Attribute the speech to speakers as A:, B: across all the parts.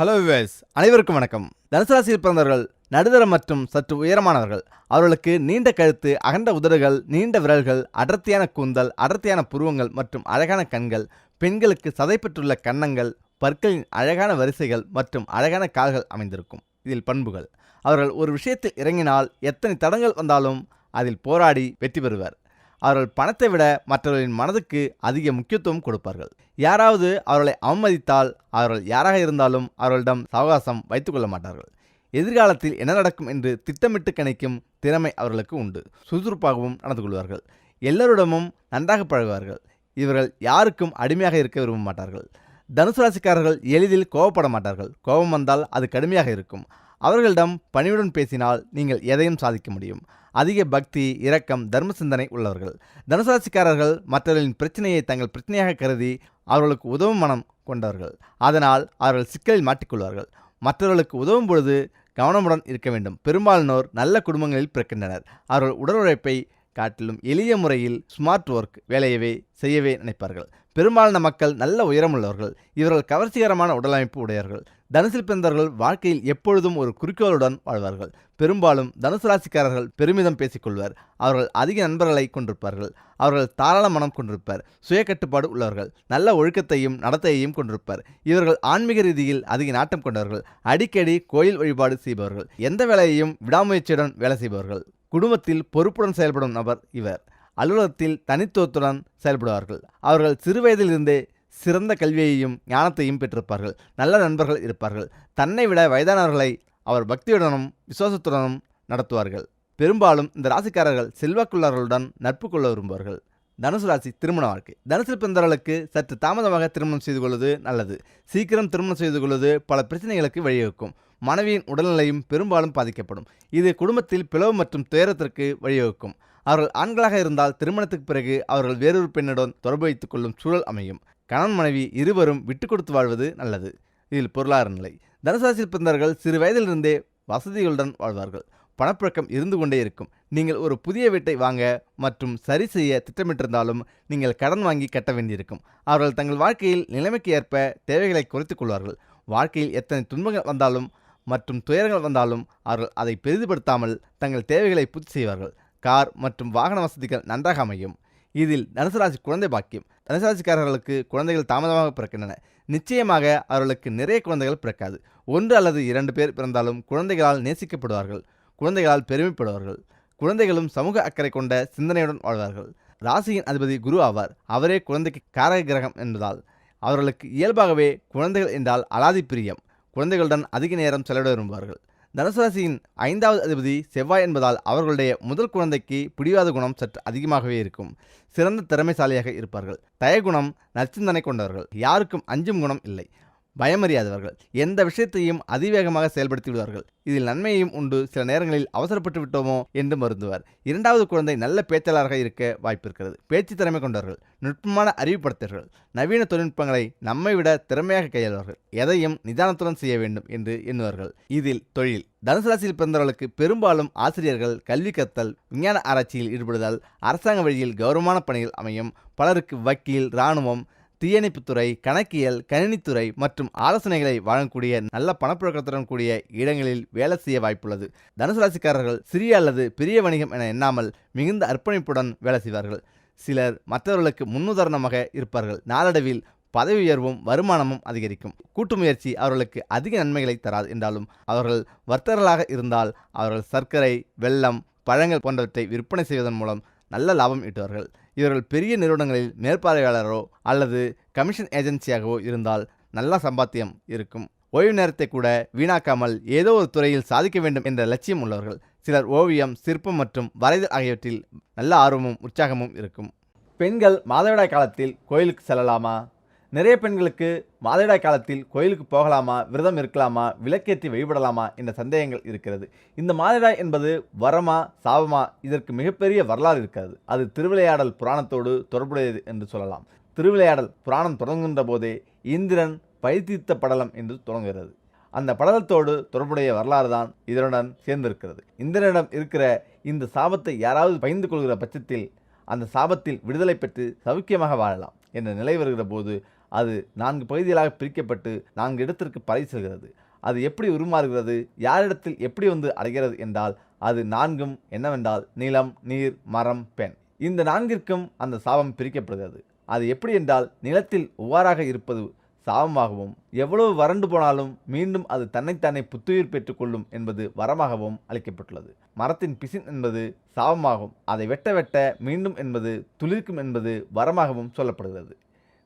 A: Hello wives அனைவருக்கும் வணக்கம். தனுசராசியில் பிறந்தவர்கள் நடுதர மற்றும் சற்று உயரமானவர்கள். அவர்களுக்கு நீண்ட கழுத்து அகண்ட உதடுகள் நீண்ட விரல்கள் அடர்த்தியான கூந்தல் அடர்த்தியான புருவங்கள் மற்றும் அழகான கண்கள் பெண்களுக்கு சதைப்பற்றுள்ள கன்னங்கள் பற்களின் அழகான வரிசைகள் மற்றும் அழகான கால்கள் அமைந்திருக்கும். இதில் பண்புகள். அவர்கள் ஒரு விஷயத்தில் இறங்கினால் எத்தனை தடங்கள் வந்தாலும் அதில் போராடி வெற்றி பெறுவர். அவர்கள் பணத்தை விட மற்றவர்களின் மனதுக்கு அதிக முக்கியத்துவம் கொடுப்பார்கள். யாராவது அவர்களை அவமதித்தால் அவர்கள் யாராக இருந்தாலும் அவர்களிடம் சவகாசம் வைத்துக்கொள்ள மாட்டார்கள். எதிர்காலத்தில் என்ன நடக்கும் என்று திட்டமிட்டு கணிக்கும் திறமை அவர்களுக்கு உண்டு. சுறுசுறுப்பாகவும் நடந்து கொள்வார்கள். எல்லோரிடமும் நன்றாக பழகுவார்கள். இவர்கள் யாருக்கும் அடிமையாக இருக்க விரும்ப மாட்டார்கள். தனுசு ராசிக்காரர்கள் எளிதில் கோபப்பட மாட்டார்கள். கோபம் வந்தால் அது கடுமையாக இருக்கும். அவர்களிடம் பணிவுடன் பேசினால் நீங்கள் எதையும் சாதிக்க முடியும். அதிக பக்தி இரக்கம் தர்ம சிந்தனை உள்ளவர்கள். தனுசராசிக்காரர்கள் மற்றவர்களின் பிரச்சனையை தங்கள் பிரச்சனையாக கருதி அவர்களுக்கு உதவும் மனம் கொண்டவர்கள். அதனால் அவர்கள் சிக்கலில் மாட்டிக்கொள்வார்கள். மற்றவர்களுக்கு உதவும் பொழுது கவனமுடன் இருக்க வேண்டும். பெரும்பாலானோர் நல்ல குடும்பங்களில் பிறக்கின்றனர். அவர்கள் உடல் உழைப்பை காட்டிலும் எளிய முறையில் ஸ்மார்ட் ஒர்க் வேலையவே செய்யவே நினைப்பார்கள். பெரும்பாலான மக்கள் நல்ல உயரமுள்ளவர்கள் இவர்கள் கவர்ச்சிகரமான உடலமைப்பு உடையவர்கள். தனுசில் பிறந்தவர்கள் வாழ்க்கையில் எப்பொழுதும் ஒரு குறிக்கோளுடன் வாழ்வார்கள். பெரும்பாலும் தனுசு ராசிக்காரர்கள் பெருமிதம் பேசிக்கொள்வர். அவர்கள் அதிக நண்பர்களை கொண்டிருப்பார்கள். அவர்கள் தாராள மனம் கொண்டிருப்பர். சுய கட்டுப்பாடு உள்ளவர்கள். நல்ல ஒழுக்கத்தையும் நடத்தையையும் கொண்டிருப்பர். இவர்கள் ஆன்மீக ரீதியில் அதிக நாட்டம் கொண்டவர்கள். அடிக்கடி கோயில் வழிபாடு செய்பவர்கள். எந்த வேலையையும் விடாமுயற்சியுடன் வேலை செய்பவர்கள். குடும்பத்தில் பொறுப்புடன் செயல்படும் நபர் இவர். அலுவலகத்தில் தனித்துவத்துடன் செயல்படுவார்கள். அவர்கள் சிறுவயதிலிருந்தே சிறந்த கல்வியையும் ஞானத்தையும் பெற்றிருப்பார்கள். நல்ல நண்பர்கள் இருப்பார்கள். தன்னை விட வயதானவர்களை அவர் பக்தியுடனும் விசுவாசத்துடனும் நடத்துவார்கள். பெரும்பாலும் இந்த ராசிக்காரர்கள் செல்வாக்குள்ளவர்களுடன் நட்பு கொள்ள விரும்புவார்கள். தனுசு ராசி திருமண வாழ்க்கை. தனுசு பிறந்தவர்களுக்கு சற்று தாமதமாக திருமணம் செய்து கொள்வது நல்லது. சீக்கிரம் திருமணம் செய்து கொள்வது பல பிரச்சனைகளுக்கு வழிவகுக்கும். மனைவியின் உடல்நிலையும் பெரும்பாலும் பாதிக்கப்படும். இது குடும்பத்தில் பிளவு மற்றும் துயரத்திற்கு வழிவகுக்கும். அவர்கள் ஆண்களாக இருந்தால் திருமணத்துக்கு பிறகு அவர்கள் வேறொரு பெண்ணுடன் தொடர்பு வைத்துக் கொள்ளும் சூழல் அமையும். கணவன் மனைவி இருவரும் விட்டு கொடுத்து வாழ்வது நல்லது. இதில் பொருளாதார நிலை. தனுசாசியில் பிறந்தவர்கள் சிறு வயதிலிருந்தே வசதிகளுடன் வாழ்வார்கள். பணப்புழக்கம் இருந்து கொண்டே இருக்கும். நீங்கள் ஒரு புதிய வீட்டை வாங்க மற்றும் சரி செய்ய திட்டமிட்டிருந்தாலும் நீங்கள் கடன் வாங்கி கட்ட வேண்டியிருக்கும். அவர்கள் தங்கள் வாழ்க்கையில் நிலைமைக்கு ஏற்ப தேவைகளை குறைத்துக் கொள்வார்கள். வாழ்க்கையில் எத்தனை துன்பங்கள் வந்தாலும் மற்றும் துயரங்கள் வந்தாலும் அவர்கள் அதை பெரிதுபடுத்தாமல் தங்கள் தேவைகளை பூர்த்தி செய்வார்கள். கார் மற்றும் வாகன வசதிகள் நன்றாக அமையும். இதில் தனுசராசி குழந்தை பாக்கியம். தனுசராசிக்காரர்களுக்கு குழந்தைகள் தாமதமாக பிறக்கின்றன. நிச்சயமாக அவர்களுக்கு நிறைய குழந்தைகள் பிறக்காது. ஒன்று அல்லது இரண்டு பேர் பிறந்தாலும் குழந்தைகளால் நேசிக்கப்படுவார்கள். குழந்தைகளால் பெருமைப்படுவார்கள். குழந்தைகளும் சமூக அக்கறை கொண்ட சிந்தனையுடன் வாழ்வார்கள். ராசியின் அதிபதி குரு ஆவார். அவரே குழந்தைக்கு காரக கிரகம் என்பதால் அவர்களுக்கு இயல்பாகவே குழந்தைகள் என்றால் அலாதி பிரியம். குழந்தைகளுடன் அதிக நேரம் செலவிட விரும்புவார்கள். தனுசு ராசியின் ஐந்தாவது அதிபதி செவ்வாய் என்பதால் அவர்களுடைய முதல் குழந்தைக்கு பிடிவாத குணம் சற்று அதிகமாகவே இருக்கும். சிறந்த திறமைசாலியாக இருப்பார்கள். தயகுணம் நற்சிந்தனை கொண்டவர்கள். யாருக்கும் அஞ்சும் குணம் இல்லை. பயமறியாதவர்கள். எந்த விஷயத்தையும் அதிவேகமாக செயல்படுத்தி விடுவார்கள் இதில் நன்மையும் உண்டு. சில நேரங்களில் அவசரப்பட்டு விட்டோமோ என்று மருந்துவர். இரண்டாவது குழந்தை நல்ல பேச்சாளராக இருக்க வாய்ப்பு இருக்கிறது பேச்சு திறமை கொண்டவர்கள் நுட்பமான அறிவுப்படுத்தர்கள் நவீன தொழில்நுட்பங்களை நம்மை விட திறமையாக கையாள்வார்கள். எதையும் நிதானத்துடன் செய்ய வேண்டும் என்று எண்ணுவார்கள். இதில் தொழில். தனுசு ராசியில் பிறந்தவர்களுக்கு பெரும்பாலும் ஆசிரியர்கள் கல்வி கத்தல் விஞ்ஞான ஆராய்ச்சியில் ஈடுபடுதல் அரசாங்க வழியில் கௌரவமான பணிகள் அமையும் பலருக்கு வக்கீல் இராணுவம் தீயணைப்புத்துறை கணக்கியல் கணினித்துறை மற்றும் ஆலோசனைகளை வழங்கக்கூடிய நல்ல பணப்புழக்கத்துடன் கூடிய இடங்களில் வேலை செய்ய வாய்ப்புள்ளது. தனுசு ராசிக்காரர்கள் சிறிய அல்லது பெரிய வணிகம் என எண்ணாமல் மிகுந்த அர்ப்பணிப்புடன் வேலை செய்வார்கள். சிலர் மற்றவர்களுக்கு முன்னுதாரணமாக இருப்பார்கள். நாளடைவில் பதவி உயர்வும் வருமானமும் அதிகரிக்கும். கூட்டு முயற்சி அவர்களுக்கு அதிக நன்மைகளை தராது என்றாலும் அவர்கள் வர்த்தகர்களாக இருந்தால் அவர்கள் சர்க்கரை வெள்ளம் பழங்கள் போன்றவற்றை விற்பனை செய்வதன் மூலம் நல்ல லாபம் ஈட்டுவார்கள். இவர்கள் பெரிய நிறுவனங்களில் மேற்பார்வையாளரோ அல்லது கமிஷன் ஏஜென்சியாகவோ இருந்தால் நல்ல சம்பாத்தியம் இருக்கும். ஓய்வு நேரத்தை கூட வீணாக்காமல் ஏதோ ஒரு துறையில் சாதிக்க வேண்டும் என்ற லட்சியம் உள்ளவர்கள். சிலர் ஓவியம் சிற்பம் மற்றும் வரைதல் ஆகியவற்றில் நல்ல ஆர்வமும் உற்சாகமும் இருக்கும். பெண்கள் மாதவிடாய் காலத்தில் கோயிலுக்கு செல்லலாமா? நிறைய பெண்களுக்கு மாதவிடாய் காலத்தில் கோயிலுக்கு போகலாமா விரதம் இருக்கலாமா விளக்கேற்றி வழிபடலாமா என்ற சந்தேகங்கள் இருக்கிறது. இந்த மாதவிடாய் என்பது வரமா சாபமா இதற்கு மிகப்பெரிய வரலாறு இருக்கிறது அது திருவிளையாடல் புராணத்தோடு தொடர்புடையது என்று சொல்லலாம். திருவிளையாடல் புராணம் தொடங்குகின்ற போதே இந்திரன் பைத்தீர்த்த படலம் என்று தொடங்குகிறது. அந்த படலத்தோடு தொடர்புடைய வரலாறு தான் இதனுடன் சேர்ந்திருக்கிறது. இந்திரனிடம் இருக்கிற இந்த சாபத்தை யாராவது பகிர்ந்து கொள்கிற பட்சத்தில் அந்த சாபத்தில் விடுதலை பெற்று சௌக்கியமாக வாழலாம் என்ற நிலை வருகிற போது அது நான்கு பகுதிகளாக பிரிக்கப்பட்டு நான்கு இடத்திற்கு பறை செல்கிறது. அது எப்படி உருமாறுகிறது? யாரிடத்தில் எப்படி வந்து அடைகிறது என்றால் அது நான்கும் என்னவென்றால் நிலம் நீர் மரம் பெண் இந்த நான்கிற்கும் அந்த சாபம் பிரிக்கப்படுகிறது. அது எப்படி என்றால் நிலத்தில் ஒவ்வாறாக இருப்பது சாபமாகவும் எவ்வளவு வறண்டு போனாலும் மீண்டும் அது தன்னைத்தானே புத்துயிர் பெற்றுக்கொள்ளும் என்பது வரமாகவும் அளிக்கப்பட்டுள்ளது. மரத்தின் பிசின் என்பது சாபமாகும். அதை வெட்ட வெட்ட மீண்டும் என்பது துளிர்க்கும் என்பது வரமாகவும் சொல்லப்படுகிறது.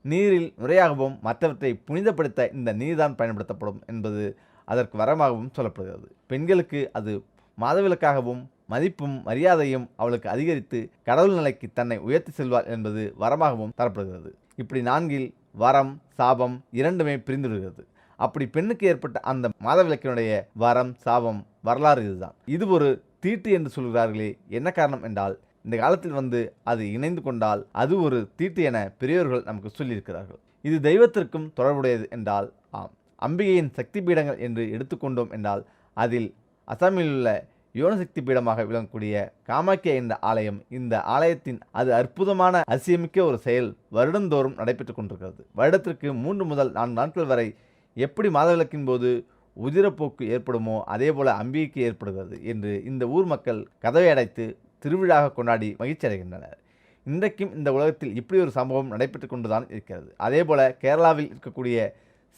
A: நீரில் நுரையாகவும் மற்றவற்றை புனிதப்படுத்த இந்த நீர்தான் பயன்படுத்தப்படும் என்பது அதற்கு வரமாகவும் சொல்லப்படுகிறது. பெண்களுக்கு அது மாதவிலக்காகவும் மதிப்பும் மரியாதையும் அவளுக்கு அதிகரித்து கடவுள் நிலைக்கு தன்னை உயர்த்தி செல்வார் என்பது வரமாகவும் தரப்படுகிறது. இப்படி நான்கில் வரம் சாபம் இரண்டுமே பிரிந்துவிடுகிறது. அப்படி பெண்ணுக்கு ஏற்பட்ட அந்த மாதவிலக்கினுடைய வரம் சாபம் வரலாறு இதுதான். இது ஒரு தீட்டு என்று சொல்கிறார்களே என்ன காரணம் என்றால் இந்த காலத்தில் வந்து அது இணைந்து கொண்டால் அது ஒரு தீட்டு என பெரியோர்கள் நமக்கு சொல்லியிருக்கிறார்கள். இது தெய்வத்திற்கும் தொடர்புடையது என்றால் ஆம். அம்பிகையின் சக்தி பீடங்கள் என்று எடுத்துக்கொண்டோம் என்றால் அதில் அசாமில் உள்ள யோனசக்தி பீடமாக விளங்கக்கூடிய காமாக்கியா என்ற ஆலயம் இந்த ஆலயத்தின் அது அற்புதமான அதிசயமிக்க ஒரு செயல் வருடந்தோறும் நடைபெற்று கொண்டிருக்கிறது. வருடத்திற்கு மூன்று முதல் நான்கு நாட்கள் வரை எப்படி மாதவிலக்கின் போது உதிரப்போக்கு ஏற்படுமோ அதே போல அம்பிகைக்கு ஏற்படுகிறது என்று இந்த ஊர் மக்கள் கதவை அடைத்து திருவிழாக கொண்டாடி மகிழ்ச்சி அடைகின்றனர். இன்றைக்கும் இந்த உலகத்தில் இப்படி ஒரு சம்பவம் நடைபெற்று கொண்டுதான் இருக்கிறது. அதே போல கேரளாவில் இருக்கக்கூடிய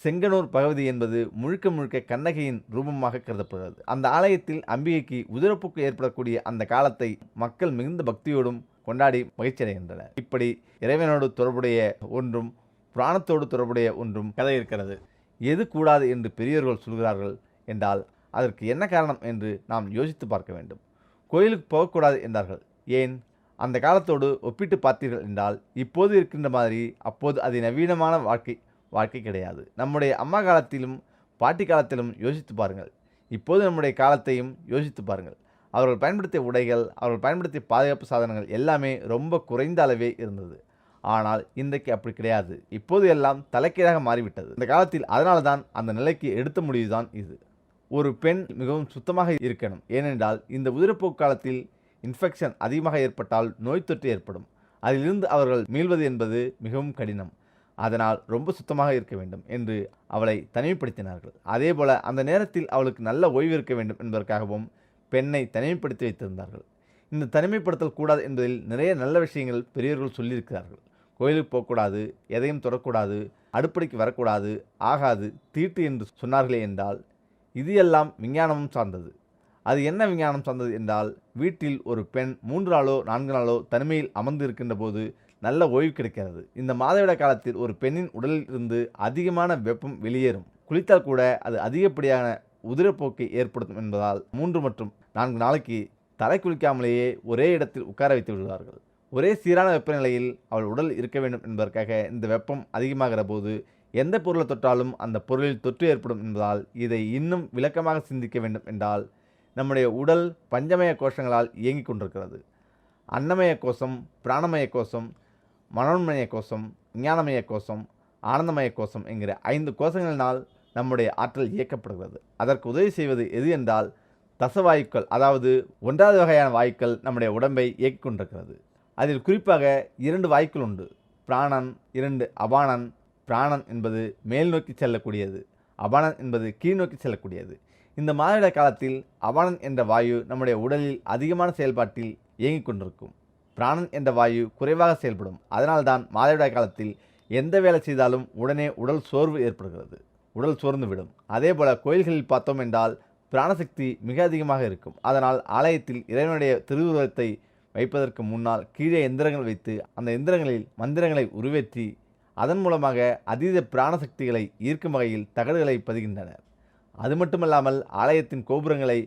A: செங்கனூர் பகவதி என்பது முழுக்க முழுக்க கண்ணகியின் ரூபமாக கருதப்படுகிறது. அந்த ஆலயத்தில் அம்பிகைக்கு உதிரப்போக்கு ஏற்படக்கூடிய அந்த காலத்தை மக்கள் மிகுந்த பக்தியோடும் கொண்டாடி மகிழ்ச்சி அடைகின்றனர். இப்படி இறைவனோடு தொடர்புடைய ஒன்றும் புராணத்தோடு தொடர்புடைய ஒன்றும் கதை இருக்கிறது. எது கூடாது என்று பெரியோர்கள் சொல்கிறார்கள் என்றால் அதற்கு என்ன காரணம் என்று நாம் யோசித்து பார்க்க வேண்டும். கோயிலுக்கு போகக்கூடாது என்றார்கள். ஏன்? அந்த காலத்தோடு ஒப்பிட்டு பார்த்தீர்கள் என்றால் இப்போது இருக்கின்ற மாதிரி அப்போது அது நவீனமான வாழ்க்கை வாழ்க்கை கிடையாது. நம்முடைய அம்மா காலத்திலும் பாட்டி காலத்திலும் யோசித்து பாருங்கள். இப்போது நம்முடைய காலத்தையும் யோசித்து பாருங்கள். அவர்கள் பயன்படுத்திய உடைகள் அவர்கள் பயன்படுத்திய பாதுகாப்பு சாதனங்கள் எல்லாமே ரொம்ப குறைந்த அளவே இருந்தது. ஆனால் இன்றைக்கு அப்படி கிடையாது. இப்போது எல்லாம் தலைக்கீழாக மாறிவிட்டது. இந்த காலத்தில் அதனால தான் அந்த நிலைக்கு எடுத்த முடிவுதான் இது. ஒரு பெண் மிகவும் சுத்தமாக இருக்கணும். ஏனென்றால் இந்த உதிரப்போக்கு காலத்தில் இன்ஃபெக்ஷன் அதிகமாக ஏற்பட்டால் நோய் தொற்று ஏற்படும். அதிலிருந்து அவர்கள் மீள்வது என்பது மிகவும் கடினம். அதனால் ரொம்ப சுத்தமாக இருக்க வேண்டும் என்று அவளை தனிமைப்படுத்தினார்கள். அதேபோல அந்த நேரத்தில் அவளுக்கு நல்ல ஓய்வு இருக்க வேண்டும் என்பதற்காகவும் பெண்ணை தனிமைப்படுத்தி வைத்திருந்தார்கள். இந்த தனிமைப்படுத்தல் கூடாது என்பதில் நிறைய நல்ல விஷயங்கள் பெரியவர்கள் சொல்லியிருக்கிறார்கள். கோயிலுக்கு போகக்கூடாது எதையும் தொடக்கூடாது அடுப்படைக்கு வரக்கூடாது ஆகாது தீட்டு என்று சொன்னார்களே என்றால் இது எல்லாம் விஞ்ஞானமும் சார்ந்தது. அது என்ன விஞ்ஞானம் சார்ந்தது என்றால் வீட்டில் ஒரு பெண் மூன்று நாளோ நான்கு நாளோ தனிமையில் அமர்ந்து இருக்கின்ற போது நல்ல ஓய்வு கிடைக்கிறது. இந்த மாதவிட காலத்தில் ஒரு பெண்ணின் உடலில் இருந்து அதிகமான வெப்பம் வெளியேறும். குளித்தால் கூட அது அதிகப்படியான உதிரப்போக்கை ஏற்படுத்தும் என்பதால் மூன்று மற்றும் நான்கு நாளைக்கு தலை குளிக்காமலேயே ஒரே இடத்தில் உட்கார வைத்து விடுவார்கள் ஒரே சீரான வெப்பநிலையில் அவள் உடல் இருக்க வேண்டும் என்பதற்காக இந்த வெப்பம் அதிகமாகிற போது எந்த பொருளை தொட்டாலும் அந்த பொருளில் தொற்று ஏற்படும் என்பதால் இதை இன்னும் விளக்கமாக சிந்திக்க வேண்டும் என்றால் நம்முடைய உடல் பஞ்சமய கோஷங்களால் இயங்கிக் கொண்டிருக்கிறது. அன்னமய கோஷம் பிராணமய கோஷம் மனோன்மய கோஷம் விஞ்ஞானமய கோஷம் ஆனந்தமய கோஷம் என்கிற ஐந்து கோஷங்களினால் நம்முடைய ஆற்றல் இயக்கப்படுகிறது. அதற்கு உதவி செய்வது எது என்றால் தசவாயுக்கள் அதாவது ஒன்றாவது வகையான வாயுக்கள் நம்முடைய உடம்பை இயக்கிக் கொண்டிருக்கிறது. அதில் குறிப்பாக இரண்டு வாயுக்கள் உண்டு. பிராணன் இரண்டு அபானன் பிராணன் என்பது மேல் நோக்கி செல்லக்கூடியது அபானன் என்பது கீழ் நோக்கி செல்லக்கூடியது. இந்த மாதவிட காலத்தில் அபானன் என்ற வாயு நம்முடைய உடலில் அதிகமான செயல்பாட்டில் இயங்கிக் கொண்டிருக்கும். பிராணன் என்ற வாயு குறைவாக செயல்படும். அதனால்தான் மாதவிடாய் காலத்தில் எந்த வேலை செய்தாலும் உடனே உடல் சோர்வு ஏற்படுகிறது உடல் சோர்ந்து விடும். அதே போல கோயில்களில் பார்த்தோம் என்றால் பிராணசக்தி மிக அதிகமாக இருக்கும். அதனால் ஆலயத்தில் இறைவனுடைய திருவுருவத்தை வைப்பதற்கு முன்னால் கீழே எந்திரங்கள் வைத்து அந்த எந்திரங்களில் மந்திரங்களை உருவேற்றி அதன் மூலமாக அதீத பிராணசக்திகளை ஈர்க்கும் வகையில் தகடுகளை பதிகின்றனர் அது மட்டுமல்லாமல் ஆலயத்தின் கோபுரங்களை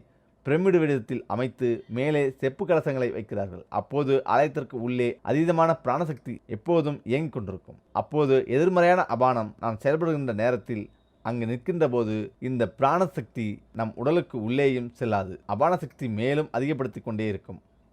A: பிரமிடு விடத்தில் அமைத்து மேலே செப்பு கலசங்களை வைக்கிறார்கள். அப்போது ஆலயத்திற்கு உள்ளே அதீதமான பிராணசக்தி எப்போதும் இயங்கிக் கொண்டிருக்கும். அப்போது எதிர்மறையான அபானம் நாம் செயல்படுகின்ற நேரத்தில் அங்கு நிற்கின்ற போது இந்த பிராணசக்தி நம் உடலுக்கு உள்ளேயும் செல்லாது. அபான சக்தி மேலும் அதிகப்படுத்தி கொண்டே இருக்கும்.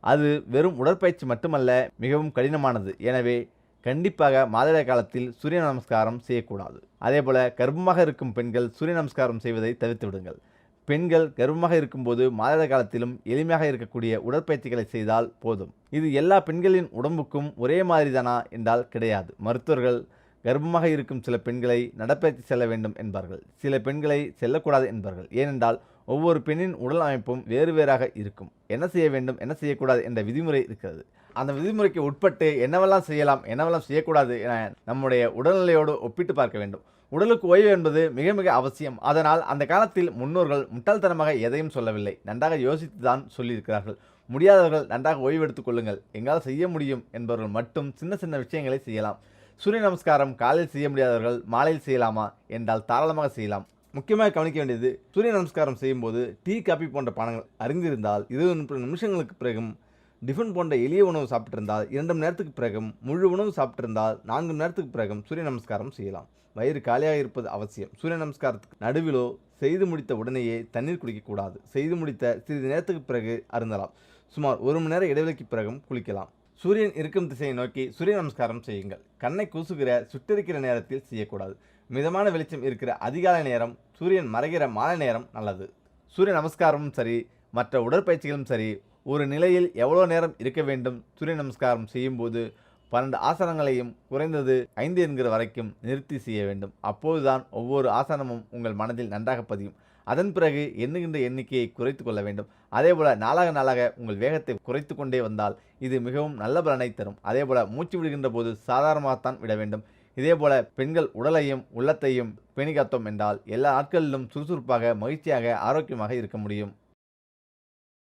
A: அது வெறும் உடற்பயிற்சி மட்டுமல்ல மிகவும் கடினமானது. எனவே கண்டிப்பாக மாதவிட காலத்தில் சூரிய நமஸ்காரம் செய்யக்கூடாது. அதேபோல கர்ப்பமாக இருக்கும் பெண்கள் சூரிய நமஸ்காரம் செய்வதை தவிர்த்து விடுங்கள் பெண்கள் கர்ப்பமாக இருக்கும்போது மாதவிட காலத்திலும் எளிமையாக இருக்கக்கூடிய உடற்பயிற்சிகளை செய்தால் போதும். இது எல்லா பெண்களின் உடம்புக்கும் ஒரே மாதிரி தானா என்றால் கிடையாது. மருத்துவர்கள் கர்ப்பமாக இருக்கும் சில பெண்களை நடப்பயிற்சி செல்ல வேண்டும் என்பார்கள். சில பெண்களை செல்லக்கூடாது என்பார்கள். ஏனென்றால் ஒவ்வொரு பெண்ணின் உடல் அமைப்பும் வேறு வேறாக இருக்கும். என்ன செய்ய வேண்டும் என்ன செய்யக்கூடாது என்ற விதிமுறை இருக்கிறது. அந்த விதிமுறைக்கு உட்பட்டு என்னவெல்லாம் செய்யலாம் என்னவெல்லாம் செய்யக்கூடாது என நம்முடைய உடல்நிலையோடு ஒப்பிட்டு பார்க்க வேண்டும். உடலுக்கு ஓய்வு என்பது மிக மிக அவசியம். அதனால் அந்த காலத்தில் முன்னோர்கள் முட்டாள்தனமாக எதையும் சொல்லவில்லை. நன்றாக யோசித்து தான் சொல்லியிருக்கிறார்கள். முடியாதவர்கள் நன்றாக ஓய்வெடுத்துக் கொள்ளுங்கள். எங்களால் செய்ய முடியும் என்பவர்கள் மட்டும் சின்ன சின்ன விஷயங்களை செய்யலாம். சூரிய நமஸ்காரம் காலையில் செய்ய முடியாதவர்கள் மாலையில் செய்யலாமா? என்றால் தாராளமாக செய்யலாம். முக்கியமாக கவனிக்க வேண்டியது சூரிய நமஸ்காரம் செய்யும்போது டீ காபி போன்ற பானங்கள் அறிந்திருந்தால் இருபது முப்பது நிமிஷங்களுக்கு பிறகும் டிஃபன் போன்ற எளிய உணவு சாப்பிட்டிருந்தால் இரண்டு மணி நேரத்துக்கு பிறகும் முழு உணவு சாப்பிட்டிருந்தால் நான்கு மணி நேரத்துக்கு பிறகும் சூரிய நமஸ்காரம் செய்யலாம். வயிறு காலியாக இருப்பது அவசியம். சூரிய நமஸ்காரத்துக்கு நடுவிலோ செய்து முடித்த உடனேயே தண்ணீர் குடிக்கக்கூடாது. செய்து முடித்த சிறிது நேரத்துக்கு பிறகு அருந்தலாம். சுமார் ஒரு மணி நேர இடைவெளிக்கு பிறகும் குளிக்கலாம். சூரியன் இருக்கும் திசையை நோக்கி சூரிய நமஸ்காரம் செய்யுங்கள். கண்ணை கூசுகிற சுட்டிருக்கிற நேரத்தில் செய்யக்கூடாது. மிதமான வெளிச்சம் இருக்கிற அதிகாலை நேரம் சூரியன் மறைகிற மாலை நேரம் நல்லது. சூரிய நமஸ்காரமும் சரி மற்ற உடற்பயிற்சிகளும் சரி ஒரு நிலையில் எவ்வளோ நேரம் இருக்க வேண்டும் சூரிய நமஸ்காரம் செய்யும்போது பன்னெண்டு ஆசனங்களையும் குறைந்தது ஐந்து என்கிற வரைக்கும் நிறுத்தி செய்ய வேண்டும். அப்போதுதான் ஒவ்வொரு ஆசனமும் உங்கள் மனதில் நன்றாக பதியும். அதன் பிறகு எண்ணுகின்ற எண்ணிக்கையை குறைத்து கொள்ள வேண்டும். அதேபோல் நாளாக நாளாக உங்கள் வேகத்தை குறைத்து கொண்டே வந்தால் இது மிகவும் நல்ல பலனை தரும். அதேபோல் மூச்சு விடுகின்ற போது சாதாரணமாகத்தான் விட வேண்டும். இதேபோல பெண்கள் உடலையும் உள்ளத்தையும் பேணிகாத்தோம் என்றால் எல்லா நாட்களிலும் சுறுசுறுப்பாக மகிழ்ச்சியாக ஆரோக்கியமாக இருக்க முடியும்.